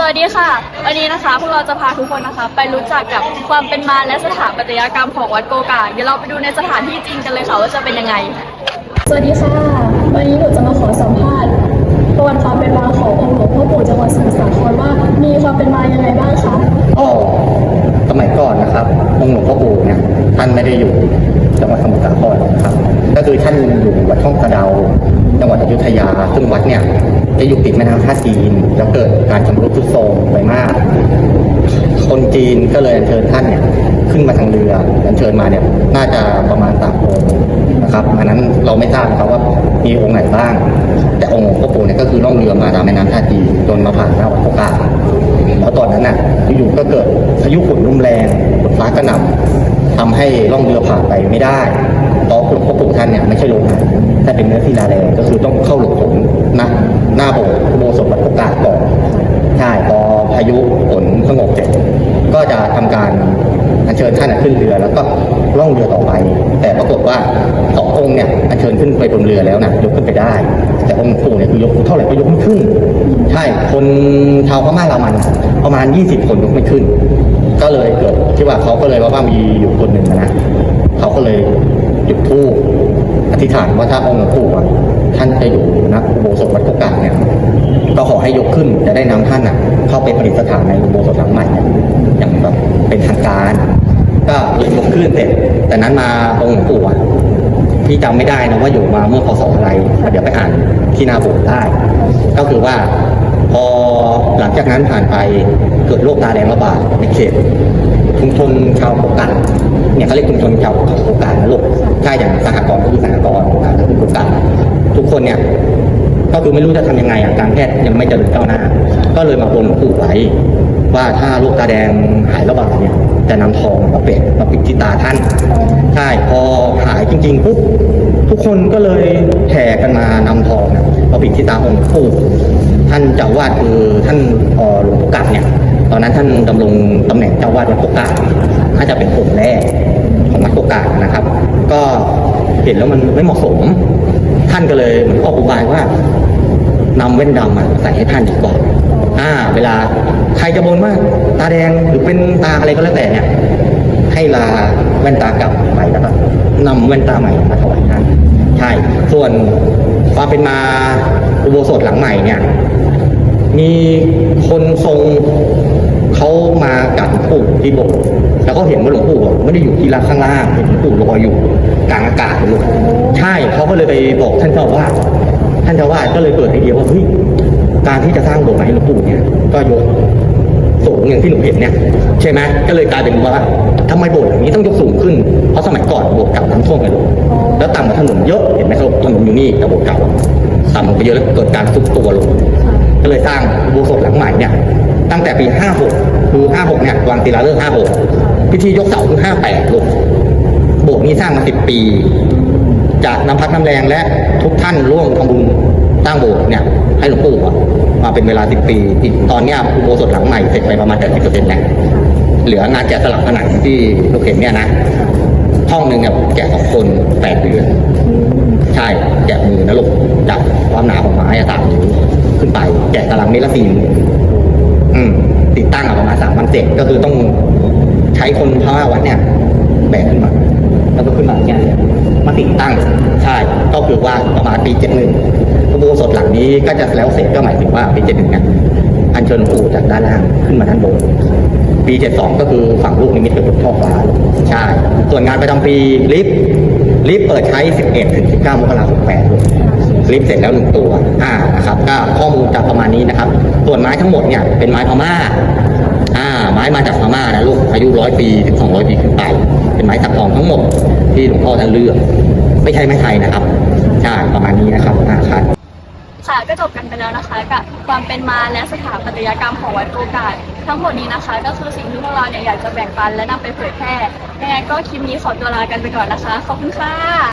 สวัสดีค่ะ วันนี้นะคะพวกเราจะพาทุกคนนะคะ ไปรู้จักกับความเป็นมาและสถาปัตยกรรมของวัดโกกาเดี๋ยวเราไปดูในสถานที่จริงกันเลยค่ะว่าจะเป็นยังไง สวัสดีค่ะ วันนี้หนูจะมาขอสัมภาษณ์ประวัติความเป็นมาขององค์หลวงพ่อปู่จังหวัดสมุทรสาครว่ามีความเป็นมายังไงบ้างคะก็สมัยก่อนนะครับองค์หลวงพ่อปู่เนี่ยท่านไม่ได้อยู่จังหวัดสมุทรสาครนะครับก็คือท่านอยู่วัดช่องกระเดาจังหวัดอยุธยาซึ่งวัดเนี่ย จะอยู่ติดแม่น้ำท่าจีน แล้วเกิดการชำรุดทรุดโทรมไปมาก คนจีนก็เลยอัญเชิญท่านเนี่ยขึ้นมาทางเรืออัญเชิญมาเนี่ยน่าจะประมาณสามองค์นะครับอันนั้นเราไม่ทราบนะครับว่ามีองค์ไหนบ้าง แต่องค์หลวงพ่อปู่เนี่ยก็คือล่องเรือมาตามแม่น้ำท่าจีนจนมาผ่านหน้าวัดโพกาแล้วตอนนั้นน่ะอยู่ๆก็เกิดพายุฝนรุนแรงฝนฟ้ากระหน่ำทำให้ล่องเรือผ่านไปไม่ได้เพราะหลวงพ่อปู่ท่านเนี่ยไม่ใช่โลหะแต่เป็นเนื้อศิลาแรงก็คือต้องเข้าหลบฝนนะ หน้าโบสถ์อุโบสถวัดโพกาก่อนใช่พอพายุฝนสงบเสร็จก็จะทำการอัญเชิญท่านขึ้นเรือแล้วก็ล่องเรือต่อไป แต่ปรากฏว่าสององค์เนี่ยอัญเชิญขึ้นไปบนเรือแล้วนะยกขึ้นไปได้ แต่องค์ปู่เนี่ยคือยกเท่าไหร่ก็ยกไม่ขึ้น ใช่คนชาวพม่ารามันประมาณ 20 คนยกไม่ขึ้น ก็เลยเกิดที่ว่าเขาก็เลยว่าว่ามีอยู่คนหนึ่งนะเขาก็เลยจุดธูปอธิษฐานว่าถ้าองค์หลวงปู่อะท่านจะอยู่ ยกขึ้นจะได้นำท่านน่ะ เข้าไปประดิษฐานในอุโบสถหลังใหม่อย่างแบบเป็นทางการ ก็เลยยกขึ้นเสร็จแต่นั้นมาองค์หลวงปู่อะพี่จำไม่ได้นะว่าอยู่มาเมื่อพศอะไรเดี๋ยวไปอ่านที่หนาโบสถ์ได้ ก็คือว่าพอหลังจากนั้นผ่านไปเกิดโรคตาแดงระบาดในเขตชุมชนชาวโคกาเนี่ยเขาเรียกชุมชนชาวโคกานะลูก ไม่รู้จะทำยังไงอะการแพทย์ยังไม่เจริญก้าวหน้า ก็เลยมาบนหลวงปู่ไว้ว่าถ้าโรคตาแดงหายระบาดเนี่ยจะนำทองมาเปะมาปิดที่ตาท่านใช่พอหายจริงๆปุ๊บทุกคนก็เลยแห่กันมานำทองนะมาปิดที่ตาองค์ปู่ท่านเจ้าวาดคือท่านหลวงปู่กัดเนี่ยตอนนั้นท่านดำรงตำแหน่งเจ้าวาดวัดโกกาน่าจะเป็นองค์แรกของวัดโกกานะครับ ก็เห็นแล้วมันไม่เหมาะสม ท่านก็เลยเหมือนออกอุบายว่า นำแว่นดำมาใส่ให้ท่านดีกว่าอ่า เวลาใครจะบนว่าตาแดงหรือเป็นตาอะไรก็แล้วแต่เนี่ย ให้ลาแว่นตาเก่าไปแล้วก็นำแว่นตาใหม่มาถวายท่านใช่ ส่วนความเป็นมาอุโบสถหลังใหม่เนี่ย มีคนทรงเขามากับหลวงปู่ที่โบสถ์แล้วก็เห็นว่าหลวงปู่อะไม่ได้อยู่ที่ล่างข้างล่างเห็นหลวงปู่ลอยอยู่กลางอากาศเลยใช่เขาก็เลยไปบอกท่านเจ้าอาวา ท่านเจ้าวาดก็เลยเกิดไอเดียว่าเฮ้ยการที่จะสร้างโบสถ์ให้หลวงปู่เนี่ยก็ยกสูงอย่างที่หนูเห็นเนี่ยใช่ไหมก็เลยกลายเป็นว่าทำไมโบสถ์หลังนี้ต้องยกสูงขึ้นเพราะสมัยก่อนโบสถ์เก่าน้ำท่วมกันลูกแล้วต่ำกว่าถนนเยอะเห็นไหมครับถนนอยู่นี่แต่โบสถ์เก่าต่ำลงไปเยอะแล้วเกิดการซุดตัวลงก็เลยสร้างโบสถ์หลังใหม่เนี่ยตั้งแต่ปี 56คือ56เนี่ยวางศิลาฤกษ์56พิธียกเสาคือ58ลูกโบสถ์นี้สร้างมา10ปี จากน้ำพัดน้ำแรงและทุกท่านร่วมทำบุญสร้งโบสถ์เนี่ยให้หลวงปู่มาเป็นเวลา10ปีอีกตอนเนี้ยอุโบสถหลังใหม่เสร็จไปประมาณ80%แล้วเหลืองานแกะสลักผนังที่เราเห็นเนี่ยนะห้องหนึ่งเนี่ยแกะสองคนแปดเดือน ใช่แกะมือนะลูกจากความหนาของไม้อะสามนิ้วขึ้นไปแกะตารางเมตรละสี่หมื่นอืม ติดตั้งประมาณสามพันเศษก็คือต้องใช้คนพระวัดเนี่ย แบกขึ้นมา แล้วก็ขึ้นมาเนี่ยมาติดตั้งใช่ก็คือว่าประมาณปีเจ็ดหนึ่งอุโบสถหลังนี้ก็จะแล้วเสร็จก็หมายถึงว่าปีเจ็ดหนึ่งเนี่ยอัญเชิญปู่จากด้านล่างขึ้นมาด้านบนปี72ก็คือฝั่งลูกนิมิตเป็นช่อฟ้าใช่ส่วนงานประจำปีลิฟต์ลิฟต์เปิดใช้11ถึง19มกราคม8ลิฟต์เสร็จแล้วหนึ่งตัวอ่านะครับก็ข้อมูลจะประมาณนี้นะครับ ส่วนไม้ทั้งหมดเนี่ยเป็นไม้พม่า ม้มาจากพม่านะลูกอายุร้อยปีถึง200ปีขึ้นไป เป็นไม้สักทองทั้งหมดที่หลวงพ่อท่านเลือก ไม่ใช่ไม้ไทยนะครับใช่ประมาณนี้นะครับอ่าครับค่ะก็จบกันไปแล้วนะคะกับความเป็นมาและสถาปัตยกรรมของวัดโกกาทั้งหมดนี้นะคะ ก็คือสิ่งที่พวกเราเนี่ยอยากจะแบ่งปันและนำไปเผยแพร่ยังไงก็คลิปนี้ขอตัวลากันไปก่อนนะคะขอบคุณค่ะ